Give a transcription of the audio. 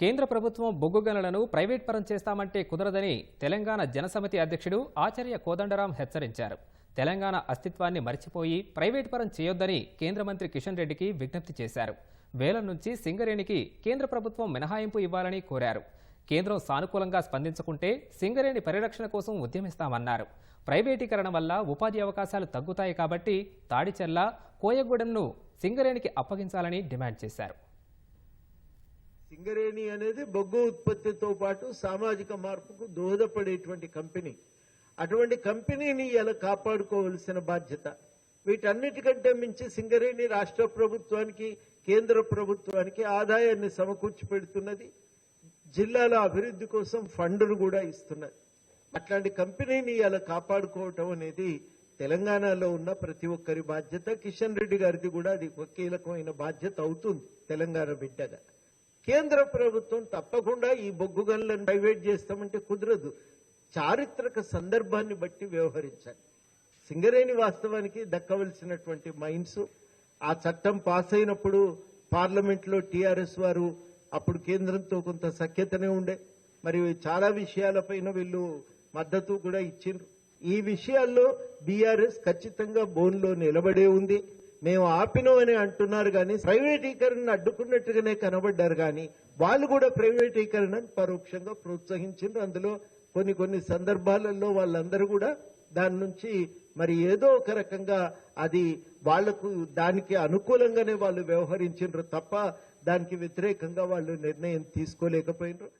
కేంద్ర ప్రభుత్వం బొగ్గు గనులను ప్రైవేట్ పరం చేస్తామంటే కుదరదని తెలంగాణ జనసమితి అధ్యక్షుడు ఆచార్య కోదండరాం హెచ్చరించారు. తెలంగాణ అస్తిత్వాన్ని మర్చిపోయి ప్రైవేట్ పరం చేయొద్దని కేంద్ర మంత్రి కిషన్ రెడ్డికి విజ్ఞప్తి చేశారు. వేల నుంచి సింగరేణికి కేంద్ర ప్రభుత్వం మినహాయింపు ఇవ్వాలని కోరారు. కేంద్రం సానుకూలంగా స్పందించకుంటే సింగరేణి పరిరక్షణ కోసం ఉద్యమిస్తామన్నారు. ప్రైవేటీకరణ వల్ల ఉపాధి అవకాశాలు తగ్గుతాయి కాబట్టి తాడిచెల్ల కోయగూడెంను సింగరేణికి అప్పగించాలని డిమాండ్ చేశారు. సింగరేణి అనేది బొగ్గు ఉత్పత్తితో పాటు సామాజిక మార్పుకు దోహదపడేటువంటి కంపెనీ. అటువంటి కంపెనీని ఇలా కాపాడుకోవలసిన బాధ్యత. వీటన్నిటికంటే మించి సింగరేణి రాష్ట్ర ప్రభుత్వానికి కేంద్ర ప్రభుత్వానికి ఆదాయాన్ని సమకూర్చి పెడుతున్నది జిల్లాల అభివృద్ధి కోసం ఫండ్ను కూడా ఇస్తున్నది. అట్లాంటి కంపెనీని ఇలా కాపాడుకోవటం అనేది తెలంగాణలో ఉన్న ప్రతి ఒక్కరి బాధ్యత. కిషన్ రెడ్డి గారిది కూడా అది ఒక కీలకమైన బాధ్యత అవుతుంది తెలంగాణ బిడ్డగా. కేంద్ర ప్రభుత్వం తప్పకుండా ఈ బొగ్గు గనులను ప్రైవేట్ చేస్తామంటే కుదరదు. చారిత్రక సందర్భాన్ని బట్టి వ్యవహరించాలి. సింగరేణి వాస్తవానికి దక్కవలసినటువంటి మైన్స్. ఆ చట్టం పాస్ అయినప్పుడు పార్లమెంట్లో టీఆర్ఎస్ వారు అప్పుడు కేంద్రంతో కొంత సఖ్యతనే ఉండే. మరి చాలా విషయాలపైన వీళ్ళు మద్దతు కూడా ఇచ్చిండ్రు. ఈ విషయాల్లో బీఆర్ఎస్ ఖచ్చితంగా బోన్లో నిలబడే ఉంది. మేము ఆపినమని అంటున్నారు కానీ ప్రైవేటీకరణను అడ్డుకున్నట్టుగానే కనబడ్డారు కానీ వాళ్ళు కూడా ప్రైవేటీకరణను పరోక్షంగా ప్రోత్సహించిండ్రు. అందులో కొన్ని కొన్ని సందర్భాలలో వాళ్ళందరూ కూడా దాని నుంచి మరి ఏదో ఒక రకంగా అది వాళ్ళకు దానికి అనుకూలంగానే వాళ్ళు వ్యవహరించిండ్రు తప్ప దానికి వ్యతిరేకంగా వాళ్ళు నిర్ణయం తీసుకోలేకపోయినారు